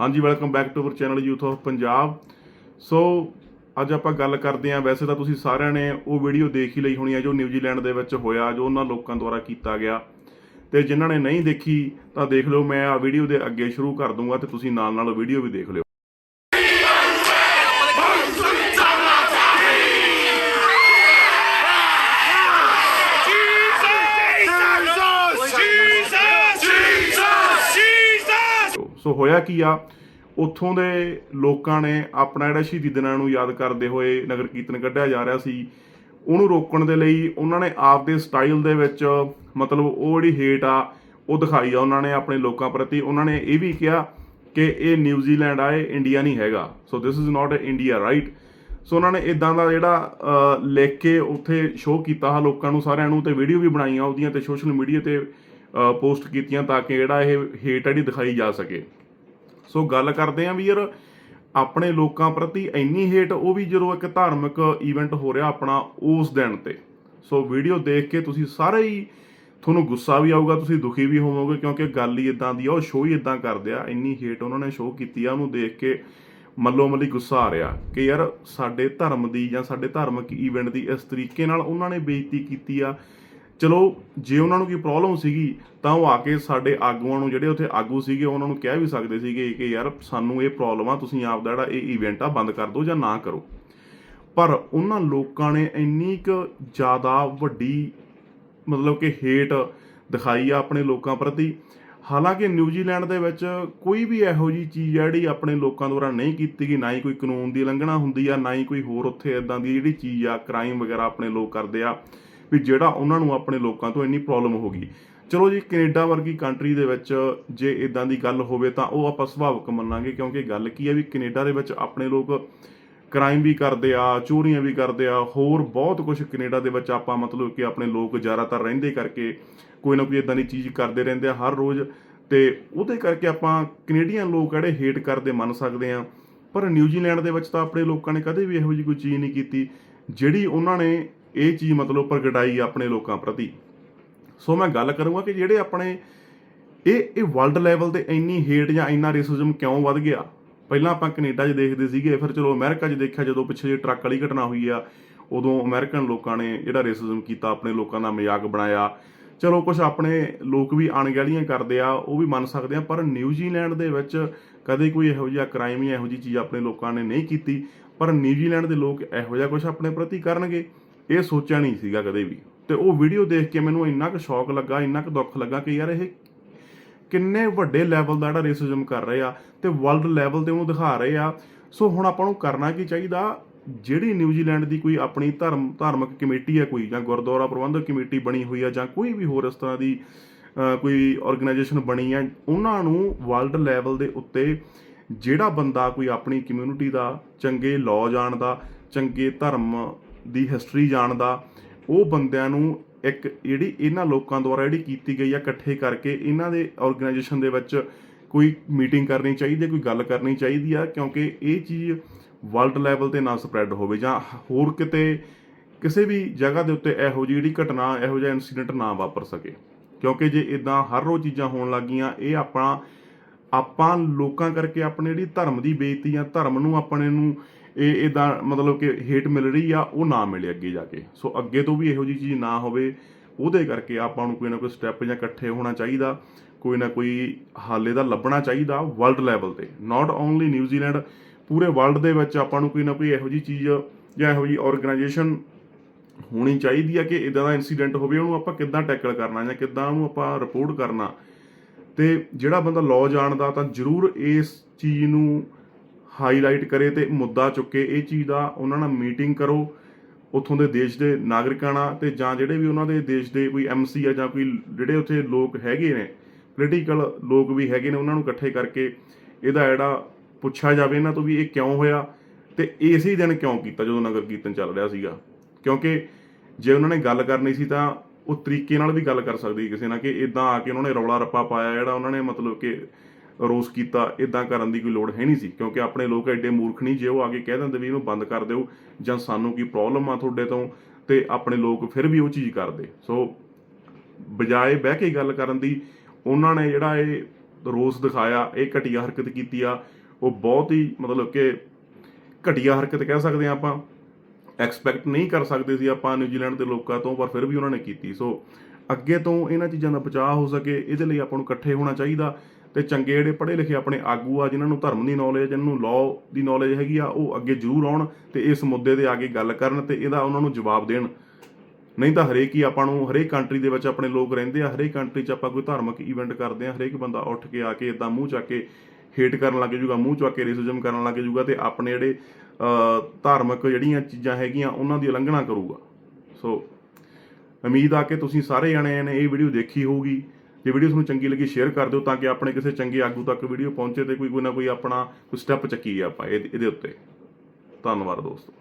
ਹਾਂਜੀ welcome back to our channel youth of Punjab so ਅੱਜ ਆਪਾਂ ਗੱਲ ਕਰਦੇ ਹਾਂ, ਵੈਸੇ ਤਾਂ ਤੁਸੀਂ ਸਾਰਿਆਂ ਨੇ ਉਹ ਵੀਡੀਓ ਦੇਖ ਹੀ ਲਈ ਹੋਣੀ ਹੈ ਜੋ ਨਿਊਜ਼ੀਲੈਂਡ ਦੇ ਵਿੱਚ ਹੋਇਆ, ਜੋ ਉਹਨਾਂ ਲੋਕਾਂ ਦੁਆਰਾ ਕੀਤਾ ਗਿਆ। ਤੇ ਜਿਨ੍ਹਾਂ ਨੇ ਨਹੀਂ ਦੇਖੀ, ਤਾਂ ਦੇਖ ਲਓ, ਮੈਂ ਆ ਵੀਡੀਓ ਦੇ ਅੱਗੇ ਸ਼ੁਰੂ ਕਰ ਦੂੰਗਾ ਤੇ ਤੁਸੀਂ ਨਾਲ ਨਾਲ ਵੀਡੀਓ ਵੀ ਦੇਖ ਲਿਓ। ਸੋ ਹੋਇਆ ਕੀ ਆ? ਉੱਥੋਂ ਦੇ ਲੋਕਾਂ ਨੇ ਆਪਣਾ ਜਿਹੜਾ ਸ਼ਹੀਦੀ ਦਿਨਾਂ ਨੂੰ ਯਾਦ ਕਰਦੇ ਹੋਏ ਨਗਰ ਕੀਰਤਨ ਕੱਢਿਆ ਜਾ ਰਿਹਾ ਸੀ। ਉਹਨੂੰ ਰੋਕਣ ਦੇ ਲਈ ਉਹਨਾਂ ਨੇ ਆਪਦੇ ਸਟਾਈਲ ਦੇ ਵਿੱਚ ਮਤਲਬ ਉਹ ਜਿਹੜੀ ਹੇਟ ਆ, ਉਹ ਦਿਖਾਈ ਆ ਉਹਨਾਂ ਨੇ ਆਪਣੇ ਲੋਕਾਂ ਪ੍ਰਤੀ। ਉਹਨਾਂ ਨੇ ਇਹ ਵੀ ਕਿਹਾ ਕਿ ਇਹ ਨਿਊਜ਼ੀਲੈਂਡ ਆ, ਇਹ ਇੰਡੀਆ ਨਹੀਂ ਹੈਗਾ। So this is not India right so ਉਹਨਾਂ ਨੇ ਇਦਾਂ ਦਾ ਜਿਹੜਾ ਲਿਖ ਕੇ ਉੱਥੇ ਸ਼ੋਅ ਕੀਤਾ ਹਾ ਲੋਕਾਂ ਨੂੰ, ਸਾਰਿਆਂ ਨੂੰ ਤੇ ਵੀਡੀਓ ਵੀ ਬਣਾਈਆਂ ਉਹਦੀਆਂ ਤੇ ਸੋਸ਼ਲ ਮੀਡੀਆ ਤੇ ਪੋਸਟ ਕੀਤੀਆਂ ਤਾਂ ਕਿ ਜਿਹੜਾ ਇਹ ਹੇਟ ਜਿਹੜੀ ਦਿਖਾਈ ਜਾ ਸਕੇ। ਸੋ ਗੱਲ ਕਰਦੇ ਆਂ ਵੀ ਯਾਰ ਆਪਣੇ ਲੋਕਾਂ ਪ੍ਰਤੀ ਇੰਨੀ ਹੇਟ ਉਹ ਵੀ ਜਦੋਂ ਇੱਕ ਧਾਰਮਿਕ ਇਵੈਂਟ ਹੋ ਰਿਹਾ ਆਪਣਾ ਉਸ ਦਿਨ ਤੇ। ਸੋ ਵੀਡੀਓ ਦੇਖ ਕੇ ਤੁਸੀਂ ਸਾਰੇ ਹੀ ਤੁਹਾਨੂੰ ਗੁੱਸਾ ਵੀ ਆਊਗਾ, ਤੁਸੀਂ ਦੁਖੀ ਵੀ ਹੋਵੋਗੇ ਕਿਉਂਕਿ ਗੱਲ ਹੀ ਇਦਾਂ ਦੀ ਆ, ਉਹ ਸ਼ੋਅ ਹੀ ਇਦਾਂ ਕਰਦੇ ਆ। ਇੰਨੀ ਹੇਟ ਉਹਨਾਂ ਨੇ ਸ਼ੋਅ ਕੀਤੀ ਆ, ਉਹਨੂੰ ਦੇਖ ਕੇ ਮੱਲੋ ਮੱਲੀ ਗੁੱਸਾ ਆ ਰਿਹਾ ਕਿ ਯਾਰ ਸਾਡੇ ਧਰਮ ਦੀ ਜਾਂ ਸਾਡੇ ਧਾਰਮਿਕ ਇਵੈਂਟ ਦੀ ਇਸ ਤਰੀਕੇ ਨਾਲ ਉਹਨਾਂ ਨੇ ਬੇਇੱਜ਼ਤੀ ਕੀਤੀ ਆ। ਚਲੋ, ਜੇ ਉਹਨਾਂ ਨੂੰ ਕੋਈ ਪ੍ਰੋਬਲਮ ਸੀਗੀ, ਤਾਂ ਉਹ ਆ ਕੇ ਸਾਡੇ ਆਗੂਆਂ ਨੂੰ ਜਿਹੜੇ ਉੱਥੇ ਆਗੂ ਸੀਗੇ, ਉਹਨਾਂ ਨੂੰ ਕਹਿ ਵੀ ਸਕਦੇ ਸੀਗੇ ਕਿ ਯਾਰ, ਸਾਨੂੰ ਇਹ ਪ੍ਰੋਬਲਮ ਆ, ਤੁਸੀਂ ਆਪ ਦਾ ਜਿਹੜਾ ਇਹ ਇਵੈਂਟ ਆ, ਬੰਦ ਕਰ ਦਿਓ ਜਾਂ ਨਾ ਕਰੋ। ਪਰ ਉਹਨਾਂ ਲੋਕਾਂ ਨੇ ਇੰਨੀ ਕੁ ਜ਼ਿਆਦਾ ਵੱਡੀ ਮਤਲਬ ਕਿ ਹੇਟ ਦਿਖਾਈ ਆ ਆਪਣੇ ਲੋਕਾਂ ਪ੍ਰਤੀ। ਹਾਲਾਂਕਿ ਨਿਊਜ਼ੀਲੈਂਡ ਦੇ ਵਿੱਚ ਕੋਈ ਵੀ ਇਹੋ ਜੀ ਚੀਜ਼ ਆ ਜਿਹੜੀ ਆਪਣੇ ਲੋਕਾਂ ਦੁਆਰਾ ਨਹੀਂ ਕੀਤੀ ਗਈ, ਨਾ ਹੀ ਕੋਈ ਕਾਨੂੰਨ ਦੀ ਉਲੰਘਣਾ ਹੁੰਦੀ ਆ, ਨਾ ਹੀ ਕੋਈ ਹੋਰ ਉੱਥੇ ਇਦਾਂ ਦੀ ਜਿਹੜੀ ਚੀਜ਼ ਆ ਕ੍ਰਾਈਮ ਵਗੈਰਾ ਆਪਣੇ ਲੋਕ ਕਰਦੇ ਆ। ਵੀ ਜਿਹੜਾ ਉਹਨਾਂ ਨੂੰ ਆਪਣੇ ਲੋਕਾਂ ਤੋਂ ਇੰਨੀ ਪ੍ਰੋਬਲਮ ਹੋ ਗਈ। ਚਲੋ ਜੀ, ਕੈਨੇਡਾ ਵਰਗੀ ਕੰਟਰੀ ਦੇ ਵਿੱਚ ਜੇ ਇਦਾਂ ਦੀ ਗੱਲ ਹੋਵੇ ਤਾਂ ਉਹ ਆਪਾਂ ਸੁਭਾਵਿਕ ਮੰਨਾਂਗੇ, ਕਿਉਂਕਿ ਗੱਲ ਕੀ ਹੈ ਵੀ ਕੈਨੇਡਾ ਦੇ ਵਿੱਚ ਆਪਣੇ ਲੋਕ ਕ੍ਰਾਈਮ ਵੀ ਕਰਦੇ ਆ, ਚੋਰੀਆਂ ਵੀ ਕਰਦੇ ਆ, ਹੋਰ ਬਹੁਤ ਕੁਝ ਕੈਨੇਡਾ ਦੇ ਵਿੱਚ ਆਪਾਂ ਮਤਲਬ ਕਿ ਆਪਣੇ ਲੋਕ ਜ਼ਿਆਦਾਤਰ ਰਹਿੰਦੇ ਕਰਕੇ ਕੋਈ ਨਾ ਕੋਈ ਇਦਾਂ ਦੀ ਚੀਜ਼ ਕਰਦੇ ਰਹਿੰਦੇ ਆ ਹਰ ਰੋਜ਼। ਤੇ ਉਹਦੇ ਕਰਕੇ ਆਪਾਂ ਕੈਨੇਡੀਅਨ ਲੋਕ ਜਿਹੜੇ ਹੇਟ ਕਰਦੇ, ਮੰਨ ਸਕਦੇ ਆ। ਪਰ ਨਿਊਜ਼ੀਲੈਂਡ ਦੇ ਵਿੱਚ ਤਾਂ ਆਪਣੇ ਲੋਕਾਂ ਨੇ ਕਦੇ ਵੀ ਇਹੋ ਜਿਹੀ ਕੋਈ ਚੀਜ਼ ਨਹੀਂ ਕੀਤੀ, ਜਿਹੜੀ ਉਹਨਾਂ ਨੇ ਇਹ ਚੀਜ਼ ਮਤਲਬ ਪ੍ਰਗਟਾਈ ਆਪਣੇ ਲੋਕਾਂ ਪ੍ਰਤੀ। ਸੋ ਮੈਂ ਗੱਲ ਕਰੂੰਗਾ ਕਿ ਜਿਹੜੇ ਆਪਣੇ ਇਹ ਇਹ ਵਰਲਡ ਲੈਵਲ ਤੇ ਇੰਨੀ ਹੇਟ ਜਾਂ ਇੰਨਾ ਰੇਸਿਜ਼ਮ ਕਿਉਂ ਵੱਧ ਗਿਆ? ਪਹਿਲਾਂ ਆਪਾਂ ਕੈਨੇਡਾ 'ਚ ਦੇਖਦੇ ਸੀਗੇ, ਫਿਰ ਚਲੋ ਅਮਰੀਕਾ 'ਚ ਦੇਖਿਆ, ਜਦੋਂ ਪਿੱਛੇ ਜੇ ਟਰੱਕ ਵਾਲੀ ਘਟਨਾ ਹੋਈ ਆ, ਉਦੋਂ ਅਮਰੀਕਨ ਲੋਕਾਂ ਨੇ ਜਿਹੜਾ ਰੇਸਿਜ਼ਮ ਕੀਤਾ, ਆਪਣੇ ਲੋਕਾਂ ਦਾ ਮਜ਼ਾਕ ਬਣਾਇਆ। ਚਲੋ ਕੁਝ ਆਪਣੇ ਲੋਕ ਵੀ ਅਣਗਹਿਲੀਆਂ ਕਰਦੇ ਆ, ਉਹ ਵੀ ਮੰਨ ਸਕਦੇ ਆ, ਪਰ ਨਿਊਜ਼ੀਲੈਂਡ ਦੇ ਵਿੱਚ ਕਦੇ ਕੋਈ ਇਹੋ ਜਿਹਾ ਕ੍ਰਾਈਮ ਜਾਂ ਇਹੋ ਜਿਹੀ ਚੀਜ਼ ਆਪਣੇ ਲੋਕਾਂ ਨੇ ਨਹੀਂ ਕੀਤੀ, ਪਰ ਨਿਊਜ਼ੀਲੈਂਡ ਦੇ ਲੋਕ ਇਹੋ ਜਿਹਾ ਕੁਝ ਆਪਣੇ ਪ੍ਰਤੀ ਕਰਨਗੇ। ਇਹ ਸੋਚਿਆ ਨਹੀਂ ਸੀਗਾ ਕਦੇ ਵੀ। ਤੇ ਉਹ ਵੀਡੀਓ ਦੇਖ ਕੇ ਮੈਨੂੰ ਇੰਨਾ ਕੁ ਸ਼ੌਕ ਲੱਗਾ, ਇੰਨਾ ਕੁ ਦੁੱਖ ਲੱਗਾ ਕਿ ਯਾਰ ਇਹ ਕਿੰਨੇ ਵੱਡੇ ਲੈਵਲ ਦਾ ਜਿਹੜਾ ਰੇਸਿਜ਼ਮ ਕਰ ਰਹੇ ਆ ਤੇ ਵਰਲਡ ਲੈਵਲ ਤੇ ਉਹਨੂੰ ਦਿਖਾ ਰਹੇ ਆ। ਸੋ ਹੁਣ ਆਪਾਂ ਨੂੰ ਕਰਨਾ ਕੀ ਚਾਹੀਦਾ? ਜਿਹੜੀ ਨਿਊਜ਼ੀਲੈਂਡ ਦੀ ਕੋਈ ਆਪਣੀ ਧਰਮ, ਧਾਰਮਿਕ ਕਮੇਟੀ ਹੈ ਕੋਈ ਜਾਂ ਗੁਰਦੁਆਰਾ ਪ੍ਰਬੰਧਕ ਕਮੇਟੀ ਬਣੀ ਹੋਈ ਆ ਜਾਂ ਕੋਈ ਵੀ ਹੋਰ ਇਸ ਤਰ੍ਹਾਂ ਦੀ ਕੋਈ ਆਰਗੇਨਾਈਜੇਸ਼ਨ ਬਣੀ ਆ, ਉਹਨਾਂ ਨੂੰ ਵਰਲਡ ਲੈਵਲ ਦੇ ਉੱਤੇ ਜਿਹੜਾ ਬੰਦਾ ਕੋਈ ਆਪਣੀ ਕਮਿਊਨਿਟੀ ਦਾ, ਚੰਗੇ ਲਾਅ ਜਾਣਦਾ, ਚੰਗੇ ਧਰਮ ਦੀ ਹਿਸਟਰੀ ਜਾਣਦਾ ਉਹ ਬੰਦਿਆਂ ਨੂੰ ਇੱਕ ਜਿਹੜੀ ਇਹਨਾਂ ਲੋਕਾਂ ਦੁਆਰਾ ਜਿਹੜੀ ਕੀਤੀ ਗਈ ਆ ਇਕੱਠੇ ਕਰਕੇ ਇਹਨਾਂ ਦੇ ਆਰਗੇਨਾਈਜੇਸ਼ਨ ਦੇ ਵਿੱਚ ਕੋਈ ਮੀਟਿੰਗ ਕਰਨੀ ਚਾਹੀਦੀ ਹੈ, ਕੋਈ ਗੱਲ ਕਰਨੀ ਚਾਹੀਦੀ ਆ, ਕਿਉਂਕਿ ਇਹ ਚੀਜ਼ ਵਰਲਡ ਲੈਵਲ ਤੇ ਨਾ ਸਪਰੈਡ ਹੋਵੇ ਜਾਂ ਹੋਰ ਕਿਤੇ, ਕਿਸੇ ਵੀ ਜਗ੍ਹਾ ਦੇ ਉੱਤੇ ਇਹੋ ਜਿਹੀ ਜਿਹੜੀ ਘਟਨਾ, ਇਹੋ ਜਿਹਾ ਇਨਸੀਡੈਂਟ ਨਾ ਵਾਪਰ ਸਕੇ। ਕਿਉਂਕਿ ਜੇ ਇਦਾਂ ਹਰ ਰੋਜ਼ ਚੀਜ਼ਾਂ ਹੋਣ ਲੱਗੀਆਂ ਇਹ ਆਪਣਾ ਆਪਾਂ ਲੋਕਾਂ ਕਰਕੇ ਆਪਣੇ ਜਿਹੜੀ ਧਰਮ ਦੀ ਬੇਇੱਜ਼ਤੀ ਜਾਂ ਧਰਮ ਨੂੰ ਆਪਣੇ ਨੂੰ ਇਹ ਇਦਾਂ ਮਤਲਬ ਕਿ ਹੇਟ ਮਿਲ ਰਹੀ ਆ, ਉਹ ਨਾ ਮਿਲੇ ਅੱਗੇ ਜਾ ਕੇ। ਸੋ ਅੱਗੇ ਤੋਂ ਵੀ ਇਹੋ ਜਿਹੀ ਚੀਜ਼ ਨਾ ਹੋਵੇ, ਉਹਦੇ ਕਰਕੇ ਆਪਾਂ ਨੂੰ ਕੋਈ ਨਾ ਕੋਈ ਸਟੈਪ ਜਾਂ ਇਕੱਠੇ ਹੋਣਾ ਚਾਹੀਦਾ, ਕੋਈ ਨਾ ਕੋਈ ਹਾਲੇ ਦਾ ਲੱਭਣਾ ਚਾਹੀਦਾ ਵਰਲਡ ਲੈਵਲ ਤੇ। ਨਾਟ ਓਨਲੀ ਨਿਊਜ਼ੀਲੈਂਡ ਪੂਰੇ ਵਰਲਡ ਦੇ ਵਿੱਚ ਆਪਾਂ ਨੂੰ ਕੋਈ ਨਾ ਕੋਈ ਇਹੋ ਜਿਹੀ ਚੀਜ਼ ਜਾਂ ਇਹੋ ਜਿਹੀ ਆਰਗੇਨਾਈਜੇਸ਼ਨ ਹੋਣੀ ਚਾਹੀਦੀ ਆ ਕਿ ਇਦਾਂ ਦਾ ਇਨਸੀਡੈਂਟ ਹੋਵੇ, ਉਹਨੂੰ ਆਪਾਂ ਕਿੱਦਾਂ ਟੈਕਲ ਕਰਨਾ ਜਾਂ ਕਿੱਦਾਂ ਉਹਨੂੰ ਆਪਾਂ ਰਿਪੋਰਟ ਕਰਨਾ। ਤੇ ਜਿਹੜਾ ਬੰਦਾ ਲਾਅ ਜਾਣਦਾ ਤਾਂ ਜ਼ਰੂਰ ਇਸ ਚੀਜ਼ ਨੂੰ ਹਾਈਲਾਈਟ ਕਰੇ ਤੇ ਮੁੱਦਾ ਚੁੱਕੇ, ਇਹ ਚੀਜ਼ ਦਾ ਉਹਨਾਂ ਨਾਲ ਮੀਟਿੰਗ ਕਰੋ, ਉੱਥੋਂ ਦੇ ਦੇਸ਼ ਦੇ ਨਾਗਰਿਕਾਂ ਨਾਲ ਤੇ ਜਾਂ ਜਿਹੜੇ ਵੀ ਉਹਨਾਂ ਦੇ ਦੇਸ਼ ਦੇ ਕੋਈ ਐਮਸੀ ਆ ਜਾਂ ਕੋਈ ਜਿਹੜੇ ਉੱਥੇ ਲੋਕ ਹੈਗੇ ਨੇ ਪੋਲੀਟੀਕਲ ਲੋਕ ਵੀ ਹੈਗੇ ਨੇ, ਉਹਨਾਂ ਨੂੰ ਇਕੱਠੇ ਕਰਕੇ ਇਹਦਾ ਜਿਹੜਾ ਪੁੱਛਿਆ ਜਾਵੇ, ਇਹਨਾਂ ਤੋਂ ਵੀ ਇਹ ਕਿਉਂ ਹੋਇਆ ਤੇ ਇਸੇ ਦਿਨ ਕਿਉਂ ਕੀਤਾ, ਜਦੋਂ ਨਗਰ ਕੀਰਤਨ ਚੱਲ ਰਿਹਾ ਸੀਗਾ। ਕਿਉਂਕਿ ਜੇ ਉਹਨਾਂ ਨੇ ਗੱਲ ਕਰਨੀ ਸੀ ਤਾਂ ਉਹ ਤਰੀਕੇ ਨਾਲ ਵੀ ਗੱਲ ਕਰ ਸਕਦੀ ਕਿਸੇ ਨਾਲ ਕਿ ਇਦਾਂ ਆ ਕੇ ਉਹਨਾਂ ਨੇ ਰੌਲਾ ਰੱਪਾ ਪਾਇਆ, ਜਿਹੜਾ ਉਹਨਾਂ ਨੇ ਮਤਲਬ ਕਿ ਰੋਸ ਕੀਤਾ ਇਦਾਂ ਕਰਨ ਦੀ ਕੋਈ ਲੋੜ ਹੈ ਨਹੀਂ ਸੀ, ਕਿਉਂਕਿ ਆਪਣੇ ਲੋਕ ਐਡੇ ਮੂਰਖ ਨਹੀਂ, ਜੇ ਉਹ ਆ ਕੇ ਕਹਿ ਦਿੰਦੇ ਵੀ ਇਹਨੂੰ ਬੰਦ ਕਰ ਦਿਓ, ਜਾਂ ਸਾਨੂੰ ਕੀ ਪ੍ਰੋਬਲਮ ਆ ਤੁਹਾਡੇ ਤੋਂ, ਤੇ ਆਪਣੇ ਲੋਕ ਫਿਰ ਵੀ ਉਹ ਚੀਜ਼ ਕਰਦੇ। ਸੋ ਬਜਾਏ ਬਹਿ ਕੇ ਗੱਲ ਕਰਨ ਦੀ, ਉਹਨਾਂ ਨੇ ਜਿਹੜਾ ਇਹ ਰੋਸ ਦਿਖਾਇਆ, ਇਹ ਘਟੀਆ ਹਰਕਤ ਕੀਤੀ ਆ, ਉਹ ਬਹੁਤ ਹੀ ਮਤਲਬ ਕਿ ਘਟੀਆ ਹਰਕਤ ਕਹਿ ਸਕਦੇ ਆ ਆਪਾਂ। ਐਕਸਪੈਕਟ ਨਹੀਂ ਕਰ ਸਕਦੇ ਸੀ ਆਪਾਂ ਨਿਊਜ਼ੀਲੈਂਡ ਦੇ ਲੋਕਾਂ ਤੋਂ, ਪਰ ਫਿਰ ਵੀ ਉਹਨਾਂ ਨੇ ਕੀਤੀ। ਸੋ ਅੱਗੇ ਤੋਂ ਇਹਨਾਂ ਚੀਜ਼ਾਂ ਦਾ ਬਚਾਅ ਹੋ ਸਕੇ, ਇਹਦੇ ਲਈ ਆਪਾਂ ਨੂੰ ਇਕੱਠੇ ਹੋਣਾ ਚਾਹੀਦਾ। ਤੇ ਚੰਗੇ ਜਿਹੜੇ ਪੜ੍ਹੇ ਲਿਖੇ ਆਪਣੇ ਆਗੂ ਆ, ਜਿਨ੍ਹਾਂ ਨੂੰ ਧਰਮ ਦੀ ਨੌਲੇਜ ਜਿਨ੍ਹਾਂ ਨੂੰ ਲਾਅ ਦੀ ਨੌਲੇਜ ਹੈਗੀ ਆ, ਉਹ ਅੱਗੇ ਜ਼ਰੂਰ ਆਉਣ ਤੇ ਇਸ ਮੁੱਦੇ ਦੇ ਅੱਗੇ ਗੱਲ ਕਰਨ ਤੇ ਇਹਦਾ ਉਹਨਾਂ ਨੂੰ ਜਵਾਬ ਦੇਣ। ਨਹੀਂ ਤਾਂ ਹਰੇਕ ਹੀ ਆਪਾਂ ਨੂੰ, ਹਰੇਕ ਕੰਟਰੀ ਦੇ ਵਿੱਚ ਆਪਣੇ ਲੋਕ ਰਹਿੰਦੇ ਆ, ਹਰੇਕ ਕੰਟਰੀ 'ਚ ਆਪਾਂ ਕੋਈ ਧਾਰਮਿਕ ਇਵੈਂਟ ਕਰਦੇ ਆ, ਹਰੇਕ ਬੰਦਾ ਉੱਠ ਕੇ ਆ ਕੇ ਇਦਾਂ ਮੂੰਹ ਚੱਕ ਕੇ ਹੇਟ ਕਰਨ ਲੱਗ ਜੂਗਾ ਮੂੰਹ ਚੱਕ ਕੇ ਰੇਸਿਜ਼ਮ ਕਰਨ ਲੱਗ ਜੂਗਾ ਤੇ ਆਪਣੇ ਜਿਹੜੇ ਧਾਰਮਿਕ ਜਿਹੜੀਆਂ ਚੀਜ਼ਾਂ ਹੈਗੀਆਂ ਉਹਨਾਂ ਦੀ ਉਲੰਘਣਾ ਕਰੂਗਾ। ਸੋ ਉਮੀਦ ਆ ਕਿ ਤੁਸੀਂ ਸਾਰੇ ਜਣੇ ਨੇ ਇਹ ਵੀਡੀਓ ਦੇਖੀ ਹੋਊਗੀ। ਜੇ ਵੀਡੀਓ ਤੁਹਾਨੂੰ ਚੰਗੀ ਲੱਗੀ ਸ਼ੇਅਰ ਕਰ ਦਿਓ ਤਾਂ ਕਿ ਆਪਣੇ ਕਿਸੇ ਚੰਗੇ ਆਗੂ ਤੱਕ ਵੀਡੀਓ ਪਹੁੰਚੇ ਤੇ ਕੋਈ ਕੋਈ ਨਾ ਕੋਈ ਆਪਣਾ ਕੋਈ ਸਟੈਪ ਚੱਕੀਏ ਆਪਾਂ ਇਹਦੇ ਉੱਤੇ। ਧੰਨਵਾਦ ਦੋਸਤੋ।